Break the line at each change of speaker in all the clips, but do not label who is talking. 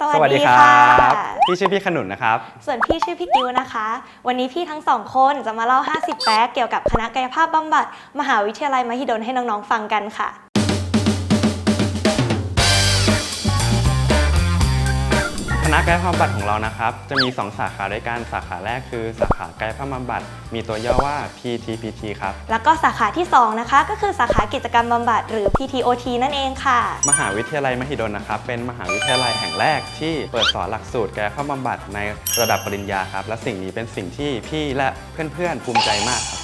สวัสดีค่ะ
พี่ชื่อพี่ขนุนนะครับ
ส่วนพี่ชื่อพี่กิวนะคะ วันนี้พี่ทั้งสองคนจะมาเล่า 50 แป๊กเกี่ยวกับคณะกายภาพบำบัด มหาวิทยาลัยมหิดลให้น้องๆฟังกันค่ะ
ณะกายภาพบำบัดของเรานะครับ จะมี 2 สาขาด้วยกันสาขาแรกคือ สาขากายภาพบำบัด มีตัวย่อว่า PTPT ครับ
แล้วก็สาขาที่ 2 นะคะ ก็คือสาขากิจกรรมบำบัดหรือ PTOT นั่นเองค่ะ
มหาวิทยาลัยมหิดลนะครับ เป็นมหาวิทยาลัยแห่งแรกที่เปิดสอนหลักสูตรกายภาพบำบัดในระดับปริญญาครับ และสิ่งนี้เป็นสิ่งที่พี่และเพื่อนๆภูมิใจมากครับ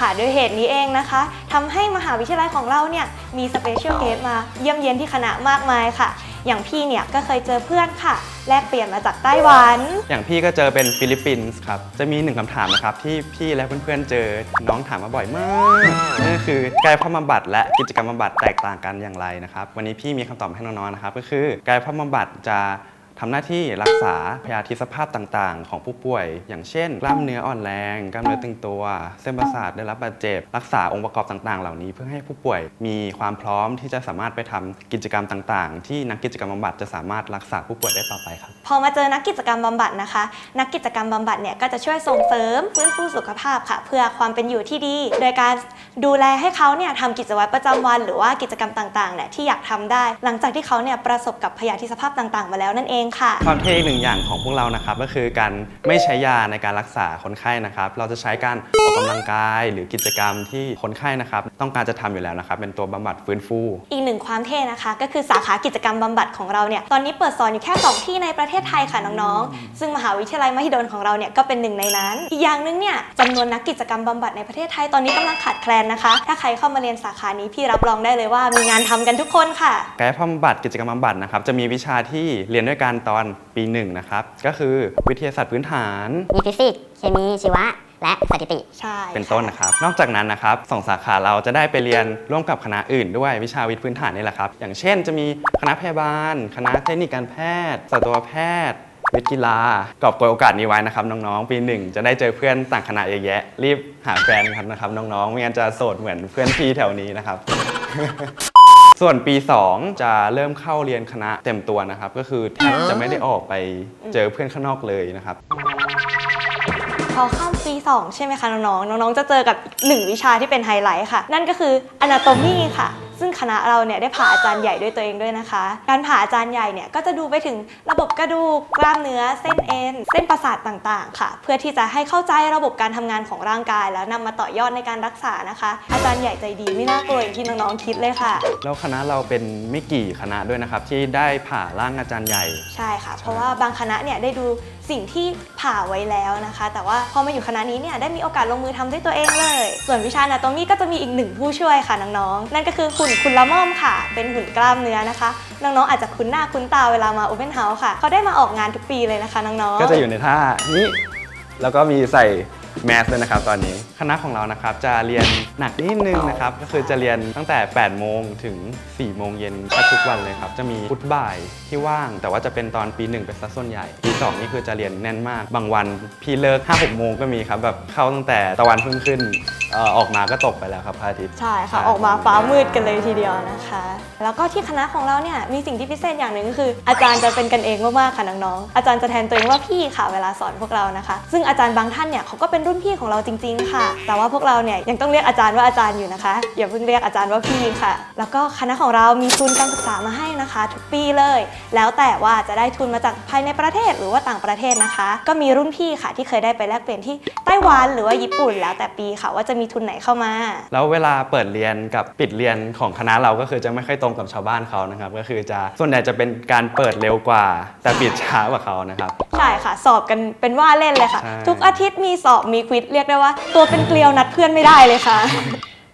ค่ะด้วยเหตุนี้เองนะคะทำให้มหาวิทยาลัยของเราเนี่ยมีสเปเชียลเกสมาเยี่ยมเยียนที่คณะมากมายค่ะ อย่างพี่เนี่ยก็เคยเจอเพื่อนค่ะ แลกเปลี่ยนมาจากไต้หวัน
อย่างพี่ก็เจอเป็นฟิลิปปินส์ครับ จะมีหนึ่งคำถามนะครับที่พี่และเพื่อนๆเจอน้องถามมาบ่อยมากนั่นก็คือกายภาพบำบัดและกิจกรรมบำบัดแตกต่างกันอย่างไรนะครับ วันนี้พี่มีคำตอบให้น้องๆนะครับ ก็คือกายภาพบำบัดจะ ทำหน้าที่รักษาพยาธิสภาพต่างๆ ของผู้ป่วย อย่างเช่น กล้ามเนื้ออ่อนแรง กล้ามเนื้อตึงตัว เส้นประสาทได้รับบาดเจ็บ รักษาองค์ประกอบต่างๆ เหล่านี้ เพื่อให้ผู้ป่วยมีความพร้อมที่จะสามารถไปทำกิจกรรมต่างๆ ที่นักกิจกรรมบำบัดจะสามารถรักษาผู้ป่วยได้ต่อไปครับ
พอมาเจอนักกิจกรรมบำบัดนะคะ นักกิจกรรมบำบัดเนี่ยก็จะช่วยส่งเสริมฟื้นฟูสุขภาพค่ะ เพื่อความเป็นอยู่ที่ดี โดยการดูแลให้เขาเนี่ยทำกิจวัตรประจำวัน หรือว่ากิจกรรมต่างๆเนี่ยที่อยากทำได้ หลังจากที่เขาเนี่ยประสบกับพยาธิสภาพต่างๆ มาแล้วนั่นเองค่ะ
ความเท่อีกหนึ่งอย่างของพวกเรานะครับก็คือการไม่ใช้ยาในการรักษาคนไข้นะครับ เราจะใช้การออกกำลังกายหรือกิจกรรมที่คนไข้นะครับ ต้องการจะทำอยู่แล้วนะครับ เป็นตัวบำบัดฟื้นฟู
อีกหนึ่งความเท่นะคะ ก็คือสาขากิจกรรมบำบัดของเราเนี่ยตอนนี้เปิดสอนอยู่แค่ 2 ที่ในประเทศไทยค่ะน้องๆ ซึ่งมหาวิทยาลัยมหิดลของเราเนี่ยก็เป็นหนึ่งในนั้น อีกอย่างหนึงเนี่ยจำนวนนักกิจกรรมบำบัดในประเทศไทยตอนนี้กำลังขาดแคลนนะคะ ถ้าใครเข้ามาเรียนสาขานี้พี่รับรองได้เลยว่ามีงานทำกันทุกคนค่ะ
กายภาพบำบัดกิจกรรมบำบัดนะครับจะมีวิชาที่เรียนด้วยกันตอนปีหนึ่งนะครับ ก็คือวิทยาศาสตร์พื้นฐาน
มีฟิสิกส์เคมีชีวะ และสถิติ
ใช่
เป็นต้นนะครับ นอกจากนั้นนะครับสองสาขาเราจะได้ไปเรียนร่วมกับคณะอื่นด้วยวิชาวิทย์พื้นฐานนี่แหละครับ อย่างเช่นจะมีคณะพยาบาล คณะเทคนิคการแพทย์สัตวแพทย์ วิทย์กีฬากอบโกยโอกาสนี้ไว้นะครับน้องๆ ปีหนึ่งจะได้เจอเพื่อนต่างคณะเยอะแยะ รีบหาแฟนกันนะครับน้องๆ ไม่งั้นจะโสดเหมือนเพื่อนพี่แถวนี้นะครับ ส่วนปี 2 จะเริ่มเข้าเรียนคณะเต็มตัวนะครับ ก็คือแทบจะไม่ได้ออกไปเจอเพื่อนข้างนอกเลยนะครับ
พอเข้าปี 2 ใช่ไหมคะน้องๆ น้องๆ จะเจอกับอีกหนึ่งวิชาที่เป็นไฮไลท์ค่ะ นั่นก็คือ anatomy ค่ะ ซึ่งคณะเราเนี่ยได้ผ่าอาจารย์ใหญ่ด้วยตัวเองด้วยนะคะ การผ่าอาจารย์ใหญ่เนี่ยก็จะดูไปถึงระบบกระดูกกล้ามเนื้อเส้นเอ็นเส้นประสาทต่างๆ ค่ะ เพื่อที่จะให้เข้าใจระบบการทำงานของร่างกาย แล้วนำมาต่อยอดในการรักษานะคะ อาจารย์ใหญ่ใจดีไม่น่ากลัวอย่างที่น้องๆคิดเลยค่ะ
แล้วคณะเราเป็นไม่กี่คณะด้วยนะครับที่ได้ผ่าร่างอาจารย์ใหญ่
ใช่ค่ะ เพราะว่าบางคณะเนี่ยได้ดู สิ่งที่ผ่าไว้แล้วนะคะ แต่ว่าพอมาอยู่คณะนี้เนี่ยได้มีโอกาสลงมือทำด้วยตัวเองเลย ส่วนวิชานาโตมีก็จะมีอีกหนึ่งผู้ช่วยค่ะน้องๆนั่นก็คือหุ่นคุณละม่อมค่ะ เป็นหุ่นกล้ามเนื้อนะคะ น้องๆอาจจะคุ้นหน้าคุ้นตาเวลามาโอเ e นเฮาส์ค่ะเขาได้มาออกงานทุกปีเลยนะคะน้องๆ
ก็จะอยู่ในท่านี้แล้วก็มีใส่ แมสด้วยนะครับตอนนี้ คณะของเรานะครับจะเรียนหนักนิดนึงนะครับ ก็คือจะเรียนตั้งแต่ 8 โมงถึง 4 โมงเย็นแทบทุกวันเลยครับ จะมีพุธบ่ายที่ว่าง แต่ว่าจะเป็นตอนปี 1 เป็นสัดส่วนใหญ่ ปี 2 นี่คือจะเรียนแน่นมาก บางวันพี่เลิก 5-6 โมงก็มีครับ แบบเข้าตั้งแต่ตะวันเพิ่งขึ้นเอ่อออกมาก็ตกไปแล้วครับพระอาทิตย์
ใช่ค่ะ ออกมาฟ้ามืดกันเลยทีเดียวนะคะ แล้วก็ที่คณะของเราเนี่ยมีสิ่งที่พิเศษอย่างหนึ่งก็คือ อาจารย์จะเป็นกันเองมากๆค่ะน้องๆอาจารย์จะแทนตัวเองว่าพี่ค่ะเวลาสอนพวกเรานะคะ ซึ่งอาจารย์บางท่านเนี่ยเขาก็เป็นรุ่นพี่ของเราจริง ๆ ค่ะ แต่ว่าพวกเราเนี่ยยังต้องเรียกอาจารย์ว่าอาจารย์อยู่นะคะ อย่าเพิ่งเรียกอาจารย์ว่าพี่ค่ะ แล้วก็คณะของเรามีทุนการศึกษามาให้นะคะ ทุกปีเลย แล้วแต่ว่าจะได้ทุนมาจากภายในประเทศหรือว่าต่างประเทศนะคะ ก็มีรุ่นพี่ค่ะ ที่เคยได้ไปแลกเปลี่ยนที่ไต้หวันหรือว่าญี่ปุ่น แล้วแต่ปีค่ะว่าจะมีทุนไหนเข้ามา
แล้วเวลาเปิดเรียนกับปิดเรียนของคณะเราก็คือจะไม่ค่อยตรงกับชาวบ้านเขานะครับ ก็คือจะส่วนใหญ่จะเป็นการเปิดเร็วกว่า แต่ปิดช้ากว่าเขานะครับ
ใช่ค่ะ สอบกันเป็นว่าเล่นเลยค่ะ
ใช่
ทุกอาทิตย์มีสอบมีควิดเรียกได้ว่า ตัวเป็นเกลียวนัดเพื่อนไม่ได้เลยค่ะ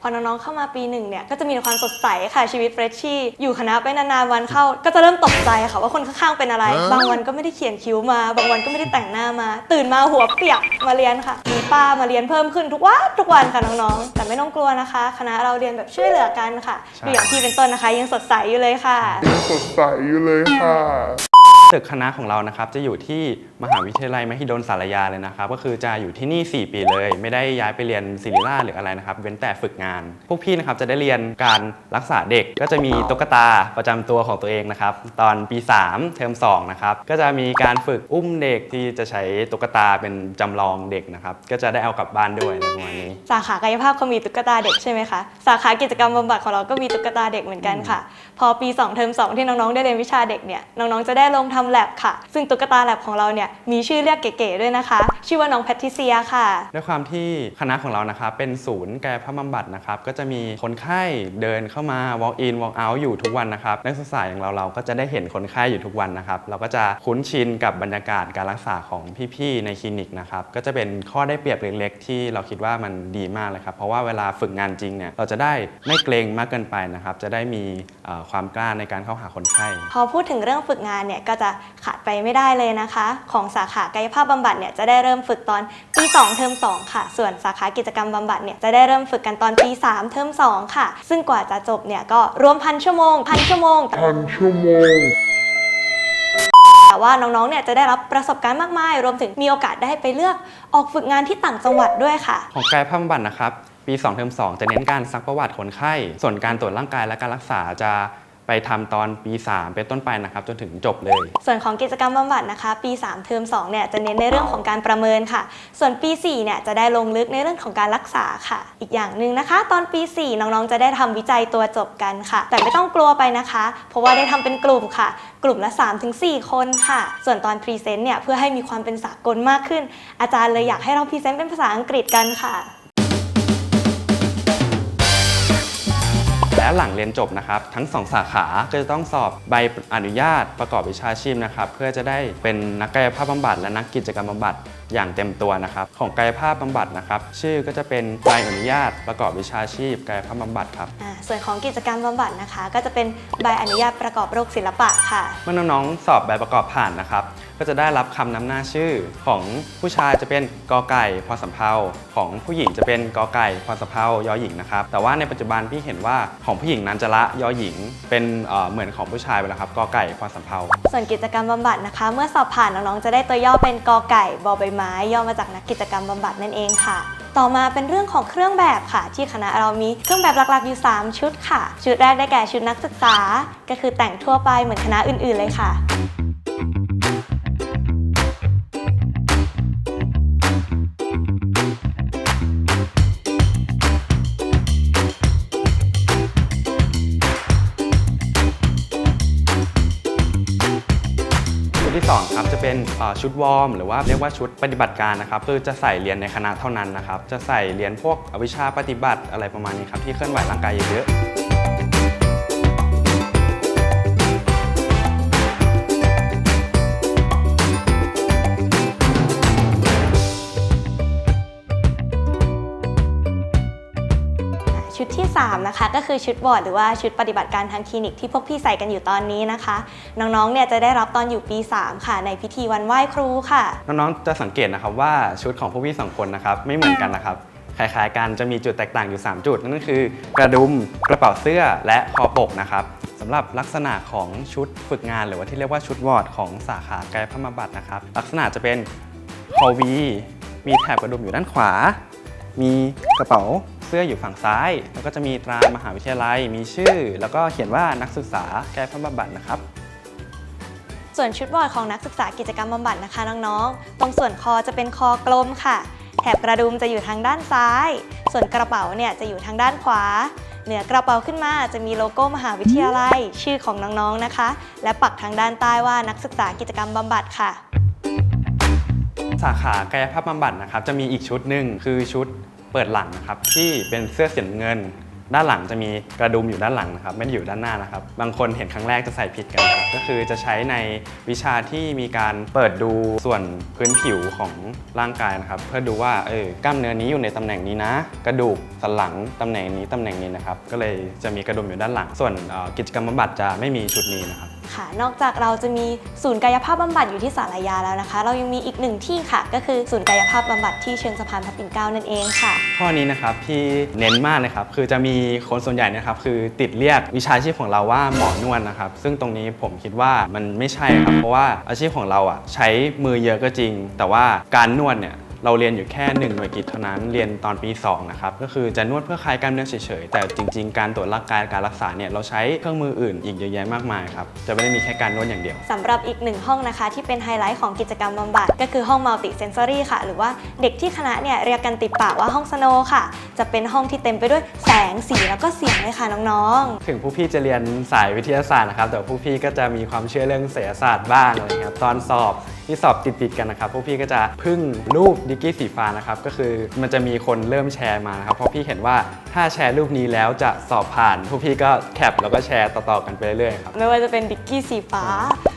พอน้องๆเข้ามาปีหนึ่งเนี่ยก็จะมีความสดใสค่ะชีวิตเฟรชชี่อยู่คณะไปนานๆวันเข้า ก็จะเริ่มตกใจค่ะว่าคนข้างๆเป็นอะไร บางวันก็ไม่ได้เขียนคิ้วมา บางวันก็ไม่ได้แต่งหน้ามา ตื่นมาหัวเปียกมาเรียนค่ะมีป้ามาเรียนเพิ่มขึ้นทุกวันทุกวันค่ะน้องๆ แต่ไม่ต้องกลัวนะคะ คณะเราเรียนแบบช่วยเหลือกันค่ะ
ใช่
ดูอย่างพี่เป็นต้นนะคะ ยังสดใสอยู่เลยค่ะ
ยังสดใสอยู่เลยค่ะ
ตึกคณะของเรานะครับจะอยู่ที่มหาวิทยาลัยมหิดลสารยาเลยนะครับ ก็คือจะอยู่ที่นี่ 4 ปีเลย ไม่ได้ย้ายไปเรียนศิริราชหรืออะไรนะครับ เว้นแต่ฝึกงาน พวกพี่นะครับจะได้เรียนการรักษาเด็ก ก็จะมีตุ๊กตาประจำตัวของตัวเองนะครับ ตอนปี 3 เทอม2นะครับก็จะมีการฝึกอุ้มเด็กที่จะใช้ตุ๊กตาเป็นจำลองเด็กนะครับก็จะได้เอากลับบ้านด้วยในประมาณนี้
สาขากายภาพเขามีตุ๊กตาเด็กใช่ไหมคะสาขากิจกรรมบำบัดของเราก็มีตุ๊กตาเด็กเหมือนกันค่ะ พอปี 2 เทอม2 ที่น้องๆได้เรียนวิชาเด็กเนี่ยน้องๆจะได้ลงทํำแลบค่ะ ซึ่งตุ๊กตาแลบของเราเนี่ยมีชื่อเรียกเก๋ๆด้วยนะคะ ชื่อว่าน้องแพทริเซียค่ะ
ด้วยความที่คณะของเรานะครับเป็นศูนย์กายภาพบำบัดนะครับ ก็จะมีคนไข้เดินเข้ามา walk in walk out อยู่ทุกวันนะครับ นักศึกษาอย่างเราเราก็จะได้เห็นคนไข้อยู่ทุกวันนะครับ เราก็จะคุ้นชินกับบรรยากาศการรักษาของพี่ๆในคลินิกนะครับ ก็จะเป็นข้อได้เปรียบเล็กๆ ที่เราคิดว่ามันดีมากเลยครับ เพราะว่าเวลาฝึกงานจริงเนี่ยเราจะได้ไม่เกรงมากเกินไปนะครับ จะได้มีเอ่อความกล้าในการเข้าหาคนไข้
พอพูดถึงเรื่องฝึกงานเนี่ยก็จะขาดไปไม่ได้เลยนะคะ ของสาขากายภาพบำบัดเนี่ยจะได้เริ่มฝึกตอนปี2เทอม2 ค่ะ ส่วนสาขากิจกรรมบำบัดเนี่ยจะได้เริ่มฝึกกันตอนปี3เทอม2 ค่ะ ซึ่งกว่าจะจบเนี่ยก็รวมพันชั่วโมงพันชั่วโมง
พันชั่วโมง
แต่ว่าน้องๆ เนี่ยจะได้รับประสบการณ์มากมาย รวมถึงมีโอกาสได้ไปเลือกออกฝึกงานที่ต่างจังหวัดด้วยค่ะ
ของกายภาพบำบัดนะครับ ปี 2 เทอม2 จะเน้นการซักประวัติคนไข้ ส่วนการตรวจร่างกายและการรักษาจะ ทำตอนปี 3 เป็นต้นไปนะครับจนถึงจบเลย
ส่วนของกิจกรรมบำบัดนะคะ ปี 3 เทอม2เนี่ยจะเน้นในเรื่องของการประเมินค่ะ ส่วนปี4เนี่ยจะได้ลงลึกในเรื่องของการรักษาค่ะ อีกอย่างหนึ่งนะคะ ตอนปี 4 น้องๆ จะได้ทำวิจัยตัวจบกันค่ะ แต่ไม่ต้องกลัวไปนะคะ เพราะว่าได้ทำเป็นกลุ่มค่ะ กลุ่มละ 3-4 คนค่ะ ส่วนตอนพรีเซนต์เนี่ยเพื่อให้มีความเป็นสากลมากขึ้น อาจารย์เลยอยากให้เราพรีเซนต์เป็นภาษาอังกฤษกันค่ะ
หลังเรียนจบนะครับ ทั้ง 2 สาขาก็จะต้องสอบใบอนุญาตประกอบวิชาชีพนะครับ เพื่อจะได้เป็นนักกายภาพบำบัดและนักกิจกรรมบำบัดอย่างเต็มตัวนะครับ ของกายภาพบำบัดนะครับ ชื่อก็จะเป็นใบอนุญาตประกอบวิชาชีพกายภาพบำบัดครับ
อ่าส่วนของกิจกรรมบำบัดนะคะ ก็จะเป็นใบอนุญาตประกอบโรคศิลปะค่ะ
เมื่อน้องๆสอบใบประกอบผ่านนะครับก็จะได้รับคำนำหน้าชื่อ ของผู้ชายจะเป็นกอไก่พอสำเภาของผู้หญิงจะเป็นกอไก่พอสำเภายอหญิงนะครับ แต่ว่าในปัจจุบันพี่เห็นว่าของผู้หญิงนั้นจะละยอหญิง เป็นเเหมือนของผู้ชายไปแล้วครับกอไก่พอสำเภา
ส่วนกิจกรรมบำบัดนะคะ เมื่อสอบผ่านน้องๆจะได้ตัวย่อเป็นกอไก่บอใบไม้ย่อมาจากนักกิจกรรมบำบัดนั่นเองค่ะต่อมาเป็นเรื่องของเครื่องแบบค่ะ ที่คณะเรามีเครื่องแบบหลักๆอยู่ 3 ชุดค่ะ ชุดแรกได้แก่ชุดนักศึกษา ก็คือแต่งทั่วไปเหมือนคณะอื่นๆเลยค่ะ
เป็นชุดวอร์มหรือว่าเรียกว่าชุดปฏิบัติการนะครับคือจะใส่เรียนในคณะเท่านั้นนะครับจะใส่เรียนพวกวิชาปฏิบัติอะไรประมาณนี้ครับที่เคลื่อนไหวร่างกายเยอะ
นะคะ ก็คือชุดบอร์ดหรือว่าชุดปฏิบัติการทางคลินิกที่พวกพี่ใส่กันอยู่ตอนนี้นะคะ น้องๆเนี่ยจะได้รับตอนอยู่ปี 3 ค่ะ ในพิธีวันไหว้ครูค่ะ
น้องๆจะสังเกตนะครับว่าชุดของพวกพี่สองคนนะครับไม่เหมือนกันนะครับคล้ายๆกันจะมีจุดแตกต่างอยู่ 3 จุด นั่นก็คือกระดุมกระเป๋าเสื้อและคอปกนะครับสำหรับลักษณะของชุดฝึกงาน หรือว่าที่เรียกว่าชุดวอร์ดของสาขากายภาพบำบัดนะครับ ลักษณะจะเป็นคอวีมีแถบกระดุมอยู่ด้านขวา มีกระเป๋า สื้ออยู่ฝั่งซ้าย แล้วก็จะมีตรามหาวิทยาลัย มีชื่อ แล้วก็เขียนว่านักศึกษากายภาพบำบัดนะครับ
ส่วนชุดบอร์ดของนักศึกษากิจกรรมบำบัดนะคะน้องๆ ตรงส่วนคอจะเป็นคอกลมค่ะ แถบกระดุมจะอยู่ทางด้านซ้าย ส่วนกระเป๋าเนี่ยจะอยู่ทางด้านขวา เหนือกระเป๋าขึ้นมาจะมีโลโก้มหาวิทยาลัย ชื่อของน้องๆนะคะ และปักทางด้านใต้ว่านักศึกษากิจกรรมบำบัดค่ะ
สาขากายภาพบำบัดนะครับจะมีอีกชุดหนึ่งคือชุด เปิดหลังนะครับที่เป็นเสื้อสีน้ำเงิน ด้านหลังจะมีกระดุมอยู่ด้านหลังนะครับไม่ได้อยู่ด้านหน้านะครับ บางคนเห็นครั้งแรกจะใส่ผิดกันครับก็คือจะใช้ในวิชาที่มีการเปิดดูส่วนพื้นผิวของร่างกายนะครับ เพื่อดูว่าเออกล้ามเนื้อนี้อยู่ในตำแหน่งนี้นะ กระดูกสันหลังตำแหน่งนี้ตำแหน่งนี้นะครับก็เลยจะมีกระดุมอยู่ด้านหลัง ส่วนเอ่อกิจกรรมบำบัดจะไม่มีชุดนี้นะครับ
ค่ะ นอกจากเราจะมีศูนย์กายภาพบำบัดอยู่ที่สารยาแล้วนะคะ เรายังมีอีกหนึ่งที่ค่ะ ก็คือศูนย์กายภาพบำบัดที่เชิงสะพานพระปิ่นเกล้านั่นเองค่ะ
ข้อนี้นะครับที่เน้นมากเลยครับคือจะมีคนส่วนใหญ่นะครับคือติดเรียกวิชาชีพของเราว่าหมอนวดนะครับ ซึ่งตรงนี้ผมคิดว่ามันไม่ใช่ครับเพราะว่าอาชีพของเราอะใช้มือเยอะก็จริง แต่ว่าการนวดเนี่ย เราเรียนอยู่แค่ 1 หน่วยกิจเท่านั้น เรียนตอนปี 2 นะครับ ก็คือจะนวดเพื่อคลายกล้ามเนื้อเฉยๆ แต่จริงๆ การตรวจร่างกายการรักษาเนี่ยเราใช้เครื่องมืออื่นอีกเยอะแยะมากมายครับ จะไม่ได้มีแค่การนวดอย่างเดียว
สำหรับอีกหนึ่งห้องนะคะที่เป็นไฮไลท์ของกิจกรรมบำบัดก็คือห้องมัลติเซนซอรี่ค่ะ หรือว่าเด็กที่คณะเนี่ยเรียกกันติดปากว่าห้องสโนว์ค่ะ จะเป็นห้องที่เต็มไปด้วยแสงสีแล้วก็เสียงเลยค่ะน้องๆ
ถึงผู้พี่จะเรียนสายวิทยาศาสตร์นะครับแต่ผู้พี่ก็จะมีความเชื่อเรื่องเศรษฐศาสตร์บ้างอะไรเงี้ยครับตอนสอบที่สอบติดๆกันนะครับพวกพี่ก็จะพึ่งรูปดิกกี้สีฟ้านะครับก็คือมันจะมีคนเริ่มแชร์มานะครับเพราะพี่เห็นว่าถ้าแชร์รูปนี้แล้วจะสอบผ่าน พวกพี่ก็แคปแล้วก็แชร์ต่อๆกันไปเรื่อยๆครับ
ไม่ว่าจะเป็นดิกกี้สีฟ้า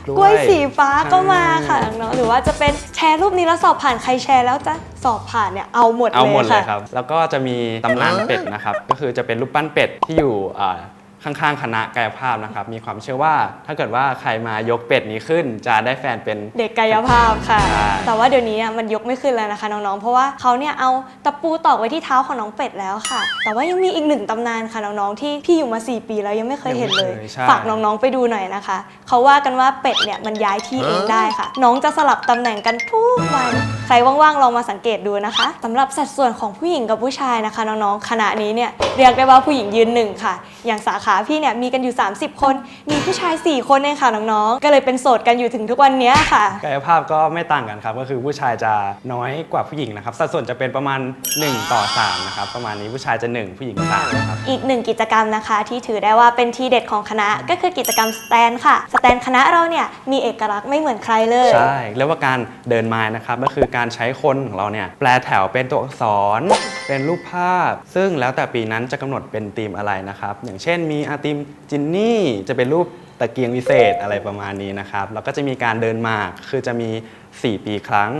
กล้วย
กล้วยสีฟ้าก็มาค่ะ
ใช่
น้องๆหรือว่าจะเป็นแชร์รูปนี้แล้วสอบผ่านใครแชร์แล้วจะสอบผ่านเนี่ยเอาหมดเลย
เอาหมดเลย
ค่ะ
ครับแล้วก็จะมีตำนานเป็ดนะครับก็คือจะเป็นรูปปั้นเป็ดที่อยู่อ่า ข้างๆ คณะกายภาพนะครับ มีความเชื่อว่าถ้าเกิดว่าใครมายกเป็ดนี้ขึ้น จะได้แฟนเป็น
เด็กกายภาพค่ะ
ใช่
แต่ว่าเดี๋ยวนี้อะมันยกไม่ขึ้นแล้วนะคะน้องๆ เพราะว่าเขาเนี่ยเอาตะปูตอกไว้ที่เท้าของน้องเป็ดแล้วค่ะ แต่ว่ายังมีอีกหนึ่งตำนานค่ะน้องๆ ที่พี่อยู่มา 4 ปีแล้วยังไม่เคยเห็นเลย
ยังไม่เคยใช่
ฝากน้องๆ ไปดูหน่อยนะคะ เขาว่ากันว่าเป็ดเนี่ยมันย้ายที่เองได้ค่ะ น้องจะสลับตำแหน่งกันทุกวัน ใครว่างๆ ลองมาสังเกตดูนะคะสำหรับสัดส่วนของผู้หญิงกับผู้ชายนะคะน้องๆ คณะนี้เนี่ยเรียกได้ว่าผู้หญิงยืนหนึ่งค่ะ อย่างสาขาพี่เนี่ยมีกันอยู่ 30 คน มีผู้ชาย 4 คนเองค่ะน้องๆ ก็เลยเป็นโสดกันอยู่ถึงทุกวันเนี้ยค่ะ
กายภาพก็ไม่ต่างกันครับ ก็คือผู้ชายจะน้อยกว่าผู้หญิงนะครับ สัดส่วนจะเป็นประมาณ 1 ต่อ 3 นะครับ ประมาณนี้ผู้ชายจะ 1 ผู้หญิง3นะครับ
อีกหนึ่งกิจกรรมนะคะที่ถือได้ว่าเป็นทีเด็ดของคณะก็คือกิจกรรมสแตนค่ะ สแตนคณะเราเนี่ยมีเอกลักษณ์ไม่เหมือนใครเลย
ใช่เรียกว่าการเดินไม้นะครับก็คือการใช้คนของเราเนี่ยแปลแถวเป็นตัวอักษร เป็นรูปภาพ ซึ่งแล้วแต่ปีนั้นจะกำหนดเป็นธีมอะไรนะครับ อย่างเช่นมีอาธีมจินนี่จะเป็นรูปตะเกียงวิเศษอะไรประมาณนี้นะครับแล้วก็จะมีการเดินหมากคือจะมี 4 ปีครั้ง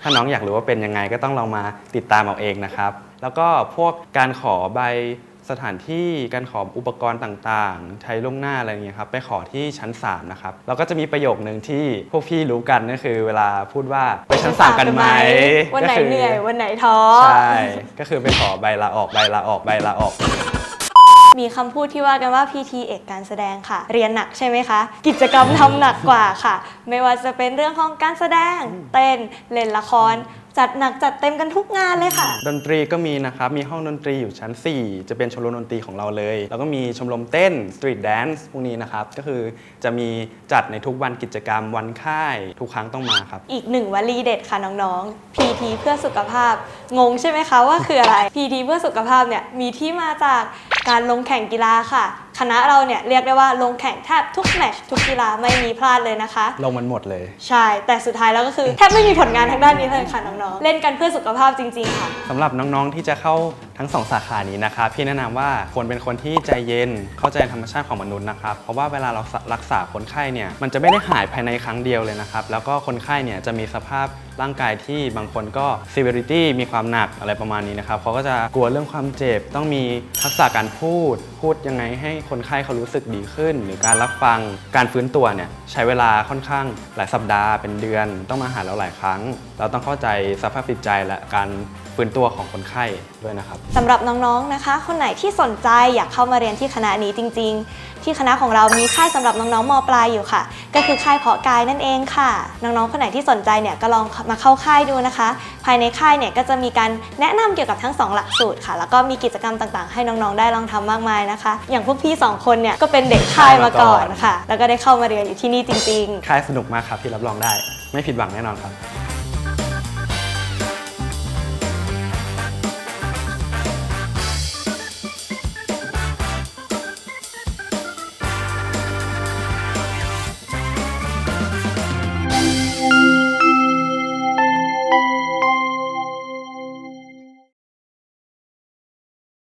ถ้าน้องอยากรู้ว่าเป็นยังไงก็ต้องลองมาติดตามเอาเองนะครับ แล้วก็พวกการขอใบสถานที่การขออุปกรณ์ต่างๆ ใช้ล่วงหน้าอะไรอย่างเงี้ยครับไปขอที่ชั้น 3 นะครับ แล้วก็จะมีประโยคนึงที่พวกพี่รู้กันก็คือเวลาพูดว่าไปชั้น 3 กันไหม
วันไหน
ก็คื
เหนื่อยวันไหนท้อ
ใช่ก็คือไปขอใบลาออกใบลาออกใบลาออก
มีคำพูดที่ว่ากันว่า PT เอกการแสดงค่ะ เรียนหนักใช่ไหมคะ กิจกรรมทำหนักกว่าค่ะ ไม่ว่าจะเป็นเรื่องของการแสดง เต้น เล่นละคร จัดหนักจัดเต็มกันทุกงานเลยค่ะ
ดนตรีก็มีนะครับ มีห้องดนตรีอยู่ชั้น 4 จะเป็นชมรมดนตรีของเราเลย แล้วก็มีชมรมเต้น สตรีทแดนซ์พวกนี้นะครับ ก็คือจะมีจัดในทุกวันกิจกรรมวันค่าย ทุกครั้งต้องมาครับ
อีกหนึ่งวลีเด็ดค่ะน้องๆ PT เพื่อสุขภาพ งงใช่ไหมคะว่าคืออะไร PT เพื่อสุขภาพเนี่ยมีที่มาจาก การลงแข่งกีฬาค่ะ คณะเราเนี่ยเรียกได้ว่าลงแข่งแทบทุกแมตช์ทุกกีฬาไม่มีพลาดเลยนะคะ
ลงมันหมดเลย
ใช่ แต่สุดท้ายแล้วก็คือแทบไม่มีผลงานทางด้านนี้เลยค่ะน้องๆ เล่นกันเพื่อสุขภาพจริงๆค่ะ
สำหรับน้องๆที่จะเข้า ทั้งสองสาขานี้นะครับพี่แนะนำว่าควรเป็นคนที่ใจเย็น เข้าใจธรรมชาติของมนุษย์นะครับเพราะว่าเวลาเรารักษาคนไข้เนี่ยมันจะไม่ได้หายภายในครั้งเดียวเลยนะครับแล้วก็คนไข้เนี่ยจะมีสภาพร่างกายที่บางคนก็ severity มีความหนักอะไรประมาณนี้นะครับเขาก็จะกลัวเรื่องความเจ็บต้องมีทักษะการพูด พูดยังไงให้คนไข้เขารู้สึกดีขึ้น หรือการรับฟังการฟื้นตัวเนี่ยใช้เวลาค่อนข้างหลายสัปดาห์เป็นเดือน ต้องมาหาเราหลายครั้ง เราต้องเข้าใจสภาพจิตใจและการฟื้นตัวของคนไข้ด้วยนะครับ
สำหรับน้องๆนะคะ คนไหนที่สนใจอยากเข้ามาเรียนที่คณะนี้จริง ๆที่คณะของเรามีค่ายสำหรับน้องๆมปลายอยู่ค่ะ ก็คือค่ายเพาะกายนั่นเองค่ะ น้องๆคนไหนที่สนใจเนี่ยก็ลองมาเข้าค่ายดูนะคะ ภายในค่ายเนี่ยก็จะมีการแนะนำเกี่ยวกับทั้งสองหลักสูตรค่ะ แล้วก็มีกิจกรรมต่างๆ ให้น้องๆได้ลองทำมากมายนะคะ อย่างพวกพี่สองคนเนี่ยก็เป็นเด็กค่ายมาก่อนค่ะ แล้วก็ได้เข้ามาเรียนอยู่ที่นี่จริง ๆ
ค่ายสนุกมากครับที่รับรองได้ ไม่ผิดหวังแน่นอนครับ